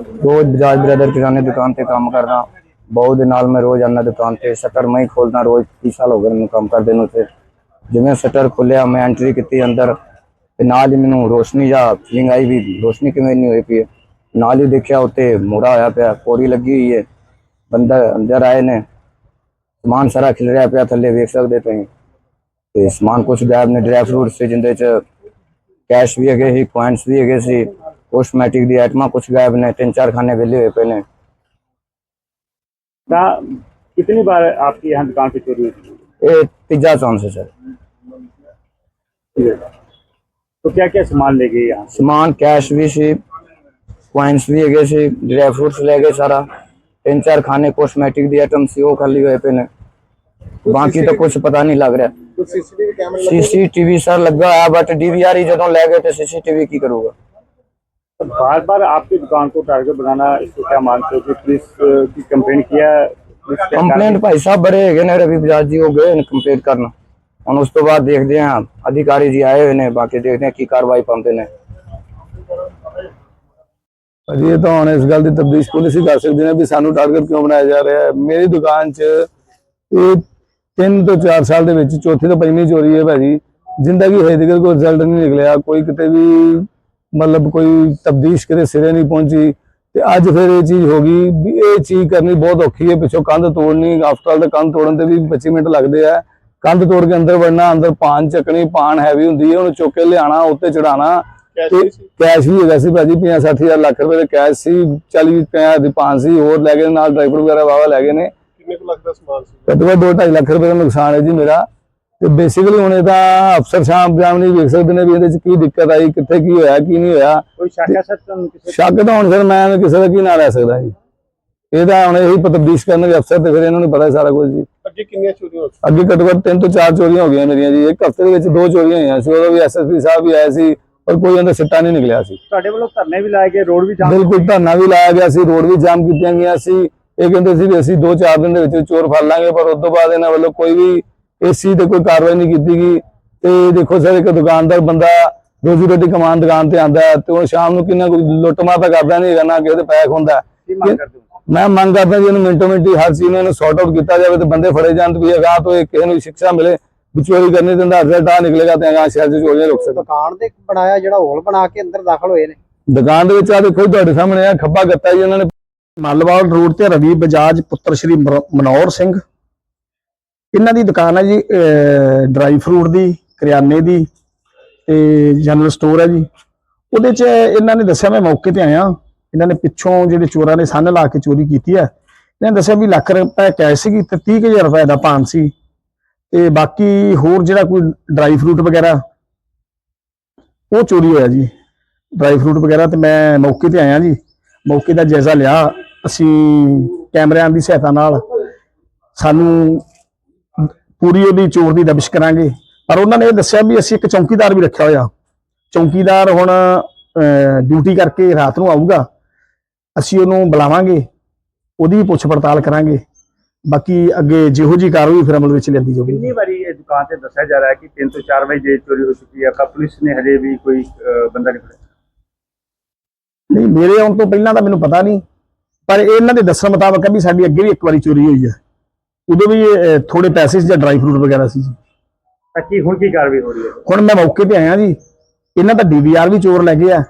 ਰੋਜ਼ Bajaj brother ਕਿਰਾਣੇ ਦੁਕਾਨ ਤੇ ਕੰਮ ਕਰਦਾ। ਬਹੁਤ ਦੇ ਨਾਲ ਮੈਂ ਰੋਜ਼ ਆਉਂਦਾ ਦੁਕਾਨ ਤੇ, ਸ਼ਟਰ ਮੈਂ ਖੋਲਦਾ, ਰੋਜ਼ 30 ਸਾਲ ਹੋ ਗਏ ਮੈਨੂੰ ਕੰਮ ਕਰਦੇ ਨੂੰ ਤੇ ਜਿਵੇਂ ਸ਼ਟਰ ਖੁੱਲਿਆ, ਮੈਂ ਐਂਟਰੀ ਕੀਤੀ ਅੰਦਰ, ਤੇ ਨਾਲ ਹੀ ਮੈਨੂੰ ਰੋਸ਼ਨੀ ਜਾਂ ਫੀਲਿੰਗ ਆਈ ਵੀ ਰੋਸ਼ਨੀ ਕਿਵੇਂ ਨਹੀਂ ਹੋਈ ਪਈ ਨਾਲ ਹੀ ਦੇਖਿਆ ਉੱਤੇ ਮੋੜਾ ਹੋਇਆ ਪਿਆ, ਪੌੜੀ ਲੱਗੀ ਹੋਈ ਹੈ। ਬੰਦਾ ਅੰਦਰ ਆਏ ਨੇ, ਸਮਾਨ ਸਾਰਾ ਖਿਲ ਰਿਹਾ ਪਿਆ ਥੱਲੇ, ਵੇਖ ਸਕਦੇ ਤੁਸੀਂ। ਤੇ ਸਮਾਨ ਕੁਝ ਗਾਇਬ ਨੇ ਡਰਾਈ ਫਰੂਟ ਸੀ ਜਿੰਦੇ ਚ ਕੈਸ਼ ਵੀ ਹੈਗੇ ਸੀ ਪੁਆਇੰਟਸ ਵੀ ਹੈਗੇ ਸੀ। कॉस्मेटिक दी आइटम कुछ गायब नहीं तीन चार खाने बेली हुए पे ता कितनी बार आपकी यहाँ दुकान पे चोरी हुई? ए तीजा चांस से सर। तो क्या क्या सामान ले गए यहाँ? सामान कैश भी सी क्वाइंस भी है सी ड्राई फ्रूट्स ले गए सारा। तीन चार खाने कॉस्मेटिक दी आइटम सी वो खाली हुए पे नहीं बाकी तो कुछ पता नहीं लग रहा। सीसीटीवी सर लगा है बट डीवीआर ही जो लै गए तो सीसीटीवी की करूँगा। बार बार आपकी दुकान को टारगेट बनाना इसको क्या मानते हो कि पुलिस अ, की कंप्लेंट किया पुलिस क्या ਕੰਪਲੇਂਟ ਭਾਈ ਸਾਹਿਬ ਬੜੇ ਹੈਗੇ ਨੇ ਰਵੀ ਬਜਾਜ ਜੀ ਉਹ ਗਏ ਨੇ ਕੰਪਲੇਂਟ ਕਰਨ ਹੁਣ ਉਸ ਤੋਂ ਬਾਅਦ ਦੇਖਦੇ ਹਾਂ ਅਧਿਕਾਰੀ ਜੀ ਆਏ ਹੋਏ ਨੇ ਬਾਕੀ ਦੇਖਦੇ ਹਾਂ ਕੀ ਕਾਰਵਾਈ ਪਾਉਂਦੇ ਨੇ ਭਾਜੀ ਇਹ ਤਾਂ ਹੁਣ ਇਸ ਗੱਲ ਦੀ ਤਬਦੀਸ਼ ਪੁਲਿਸ ਹੀ ਕਰ ਸਕਦੀ ਨੇ ਵੀ ਸਾਨੂੰ ਟਾਰਗੇਟ ਕਿਉਂ ਬਣਾਇਆ ਜਾ ਰਿਹਾ ਹੈ ਮੇਰੀ ਦੁਕਾਨ 'ਚ ਇਹ 3 ਤੋਂ 4 ਸਾਲ ਦੇ ਵਿੱਚ ਚੌਥੀ ਤੋਂ ਪੰਜਵੀਂ ਚੋਰੀ ਹੈ ਭਾਜੀ ਜਿੰਦਾ ਕਿ ਹਜੇ ਤੱਕ ਕੋਈ ਰਿਜ਼ਲਟ ਨਹੀਂ ਨਿਕਲਿਆ ਕੋਈ ਕਿਤੇ ਵੀ ਮਤਲਬ ਕੋਈ ਤਬਦੀਸ਼ ਕਿਤੇ ਸਿਰੇ ਨਹੀਂ ਪਹੁੰਚੀ ਤੇ ਅੱਜ ਫਿਰ ਇਹ ਚੀਜ਼ ਹੋ ਗਈ ਵੀ ਇਹ ਚੀਜ਼ ਕਰਨੀ ਬਹੁਤ ਔਖੀ ਹੈ ਪਿੱਛੋਂ ਕੰਧ ਤੋੜਨੀ ਆਫਟਰ ਤਾਂ ਕੰਧ ਤੋੜਨ ਤੇ ਵੀ 25 ਮਿੰਟ ਲੱਗਦੇ ਆ। ਕੰਧ ਤੋੜ ਕੇ ਅੰਦਰ ਵੜਨਾ ਅੰਦਰ ਪਾਨ ਚੱਕਣੀ ਪਾਨ ਹੈਵੀ ਹੁੰਦੀ ਹੈ ਉਹਨੂੰ ਚੁੱਕ ਕੇ ਲਿਆਣਾ ਉੱਤੇ ਚੜਾਣਾ ਕੈਸ਼ ਵੀ ਹੈਗਾ ਸੀ ਭਾਜੀ 50 60000 ਲੱਖ ਰੁਪਏ ਦੇ ਕੈਸ਼ ਸੀ 40 ਪਿਆ ਦੀ ਪਾਨ ਸੀ ਹੋਰ ਲੈ ਗਏ ਨਾਲ ਡਰਾਈਵਰ ਵਗੈਰਾ ਵਾਵਾ ਲੈ ਗਏ ਨੇ। ਕਿੰਨੇ ਕੁ ਲੱਖ ਦਾ ਸਮਾਨ ਸੀ? ਘੱਟੋ ਘੱਟ 2.5 ਲੱਖ ਰੁਪਏ ਦਾ ਨੁਕਸਾਨ ਹੈ ਜੀ ਮੇਰਾ। ਤੇ ਬੇਸਿਕਲੀ ਹੁਣ ਇਹਦਾ ਅਫਸਰ ਸਾਹਿਬ ਜਾਂ ਨਹੀਂ ਵੇਖ ਸਕਦੇ ਨੇ ਵੀ ਇਹਦੇ ਚ ਕੀ ਦਿੱਕਤ ਆਈ ਕਿੱਥੇ ਕੀ ਹੋਇਆ ਕੀ ਨਹੀਂ ਹੋਇਆ। ਕੋਈ ਸ਼ੱਕ ਹੈ ਹੁਣ ਫਿਰ ਮੈਂ ਕਿਸੇ ਦਾ ਕੀ ਨਾਂ ਲੈ ਸਕਦਾ ਜੀ। ਇਹਦਾ ਹੁਣ ਇਹੀ ਤਬਦੀਸ਼ ਕਰਨ ਦੇ ਅਫਸਰ ਤੇ ਫਿਰ ਇਹਨਾਂ ਨੂੰ ਪਤਾ ਸਾਰਾ ਕੁਝ ਜੀ। ਅੱਗੇ ਕਿੰਨੀਆਂ ਚੋਰੀਆਂ ਹੋ ਅੱਗੇ ਘੱਟੋ ਘੱਟ ਤਿੰਨ ਤੋਂ ਚਾਰ ਚੋਰੀਆਂ ਹੋ ਗਈਆਂ ਮੇਰੀਆਂ ਜੀ। ਇੱਕ ਹਫ਼ਤੇ ਦੇ ਵਿੱਚ ਦੋ ਚੋਰੀਆਂ ਹੋਈਆਂ ਸੀ ਉਦੋਂ ਵੀ ਐਸਐਸਪੀ ਸਾਹਿਬ ਵੀ ਆਏ ਸੀ ਪਰ ਕੋਈ ਅੰਦਰ ਸਿੱਟਾ ਨਹੀਂ ਨਿਕਲਿਆ ਸੀ। ਤੁਹਾਡੇ ਵੱਲੋਂ ਧਰਨੇ ਵੀ ਲਾਏ ਗਏ ਰੋਡ ਵੀ ਜਾਮ ਬਿਲਕੁਲ ਧਰਨਾ ਵੀ ਲਾਇਆ ਗਿਆ ਸੀ ਰੋਡ ਵੀ ਜਾਮ ਕੀਤੀਆਂ ਗਈਆਂ ਸੀ। ਇਹ ਕਹਿੰਦੇ ਸੀ ਵੀ ਅਸੀਂ 2-4 ਦਿਨ ਦੇ ਵਿੱਚ ਚੋਰ ਫੜ ਲਾਂਗੇ ਪਰ ਉਸ ਤੋਂ ਬਾਅਦ ਇਹਨਾਂ ਵੱਲੋਂ ਕੋਈ ਵੀ ਇਸ ਚੀਜ਼ ਤੇ ਕੋਈ ਕਾਰਵਾਈ ਨਹੀਂ ਕੀਤੀ ਗਈ ਤੇ ਦੇਖੋ ਸਰ ਇੱਕ ਦੁਕਾਨਦਾਰ ਬੰਦਾ ਰੋਜ਼ੀ ਰੋਟੀ ਕਮਾਉਣ ਦੁਕਾਨ ਤੇ ਆਂਦਾ ਤੇ ਉਹ ਸ਼ਾਮ ਨੂੰ ਕਿੰਨਾ ਕੋਈ ਲੁੱਟਮਾ ਤਾਂ ਕਰਦਾ ਨਹੀਂ ਹੈਗਾ ਨਾ ਕਿਸੇ ਦੇ ਪੈਕ ਹੁੰਦਾ। ਕੀ ਮੈਂ ਮੰਗ ਕਰਦਾ ਜੀ ਇਹਨੂੰ ਮਿੰਟੋ ਮਿੰਟੀ ਹਰ ਚੀਜ਼ ਨੂੰ ਇਹਨੂੰ ਸੌਟ ਆਊਟ ਕੀਤਾ ਜਾਵੇ ਤੇ ਬੰਦੇ ਫੜੇ ਜਾਣ ਤੇ ਵੀ ਅਗਾਹ ਤੋਂ ਇਹ ਕਿਸੇ ਨੂੰ ਸਿੱਖਿਆ ਮਿਲੇ ਵੀ ਚੋਰੀ ਕਰਨੀ ਤੇ ਅੰਦਰ ਰਿਜ਼ਲਟ ਆ ਨਿਕਲੇਗਾ ਤੇ ਅਗਾਹ ਸ਼ਹਿਰ ਚ ਚੋਰੀਆਂ ਰੁਕ ਸਕਣ। ਦੁਕਾਨ ਦੇ ਬਣਾਇਆ ਜਿਹੜਾ ਹੋਲ ਬਣਾ ਕੇ ਅੰਦਰ ਦਾਖਲ ਹੋਏ ਨੇ। ਦੁਕਾਨ ਦੇ ਵਿੱਚ ਆ ਦੇਖੋ ਤੁਹਾਡੇ ਸਾਹਮਣੇ ਆ ਖੱਬਾ ਗੱਤਾ ਜੀ ਉਹਨਾਂ ਨੇ ਮੱਲਵਾਲ ਰੋਡ ਤੇ ਰਵੀ ਬਜਾਜ ਪੁੱਤਰ ਸ਼੍ਰੀ ਮਨੋਹਰ ਸਿੰਘ ਇਹਨਾਂ ਦੀ ਦੁਕਾਨ ਹੈ ਜੀ ਡਰਾਈ ਫਰੂਟ ਦੀ, ਕਰਿਆਨੇ ਦੀ ਤੇ ਜਨਰਲ ਸਟੋਰ ਹੈ ਜੀ। ਉਹਦੇ ਚ ਇਹਨਾਂ ਨੇ ਦੱਸਿਆ ਮੈਂ ਮੌਕੇ ਤੇ ਆਇਆ। ਇਹਨਾਂ ਨੇ ਪਿੱਛੋਂ ਜਿਹੜੇ ਚੋਰਾਂ ਨੇ ਸੰਨ ਲਾ ਕੇ ਚੋਰੀ ਕੀਤੀ ਹੈ ਇਹਨਾਂ ਨੇ ਦੱਸਿਆ ਵੀ ਲੱਖ ਰੁਪਏ ਕੈਸ਼ ਸੀਗੀ ਤੇ 30000 ਰੁਪਏ ਦਾ ਪਾਨ ਸੀ। ਤੇ ਬਾਕੀ ਹੋਰ ਜਿਹੜਾ ਕੋਈ ਡਰਾਈ ਫਰੂਟ ਵਗੈਰਾ, ਉਹ ਚੋਰੀ ਹੋਇਆ ਜੀ। ਡਰਾਈ ਫਰੂਟ ਵਗੈਰਾ ਤੇ ਮੈਂ ਮੌਕੇ ਤੇ ਆਇਆ ਜੀ। ਮੌਕੇ ਦਾ ਜਾਇਜ਼ਾ ਲਿਆ। ਅਸੀਂ ਕੈਮਰਿਆਂ ਦੀ ਸਹਾਇਤਾ ਨਾਲ ਸਾਨੂੰ ਪੂਰੀ ਉਹਦੀ ਚੋਰ ਦੀ ਦਬਿਸ਼ ਕਰਾਂਗੇ। ਪਰ ਉਹਨਾਂ ਨੇ ਇਹ ਦੱਸਿਆ ਵੀ ਅਸੀਂ ਇੱਕ ਚੌਕੀਦਾਰ ਵੀ ਰੱਖਿਆ ਹੋਇਆ। ਚੌਕੀਦਾਰ ਹੁਣ ਡਿਊਟੀ ਕਰਕੇ ਰਾਤ ਨੂੰ ਆਊਗਾ। ਅਸੀਂ ਉਹਨੂੰ ਬੁਲਾਵਾਂਗੇ ਉਹਦੀ ਪੁੱਛ ਪੜਤਾਲ ਕਰਾਂਗੇ। ਬਾਕੀ ਅੱਗੇ ਜਿਹੋ ਜੀ ਕਾਰਵਾਈ ਫਿਰ ਅਮਲ ਵਿੱਚ ਲਿਆਂਦੀ ਜਾਊਗੀ। ਕਿੰਨੀ ਵਾਰੀ ਇਹ ਦੁਕਾਨ ਤੇ ਦੱਸਿਆ ਜਾ ਰਿਹਾ ਹੈ ਕਿ 3 ਤੋਂ 4 ਵਜੇ ਚੋਰੀ ਹੋ ਚੁੱਕੀ ਹੈ ਪਰ ਪੁਲਿਸ ਨੇ ਹਜੇ ਵੀ ਕੋਈ ਬੰਦਾ ਨਹੀਂ ਫੜਿਆ? ਨਹੀਂ ਮੇਰੇ ਆਉਣ ਤੋਂ ਪਹਿਲਾਂ ਤਾਂ ਮੈਨੂੰ ਪਤਾ ਨਹੀਂ ਪਰ ਇਹਨਾਂ ਦੇ ਦੱਸਣ ਮੁਤਾਬਕ ਹੈ ਵੀ ਸਾਡੀ ਅੱਗੇ ਵੀ ਇੱਕ ਵਾਰੀ ਚੋਰੀ ਹੋਈ ਹੈ ਉਦੋਂ ਵੀ ਥੋੜੇ ਪੈਸੇ ਸੀ ਜਾਂ ਡਰਾਈ ਫਰੂਟ ਵਗੈਰਾ ਸੀ ਜੀ। ਤਾਂ ਕੀ ਹੁਣ ਕੀ ਕਾਰਵਾਈ ਹੋ ਰਹੀ ਹੈ? ਹੁਣ ਮੈਂ ਮੌਕੇ ਤੇ ਆਇਆ ਜੀ। ਇਹਨਾਂ ਦਾ ਡੀਵੀਆਰ ਵੀ ਚੋਰ ਲੈ ਗਏ ਆ।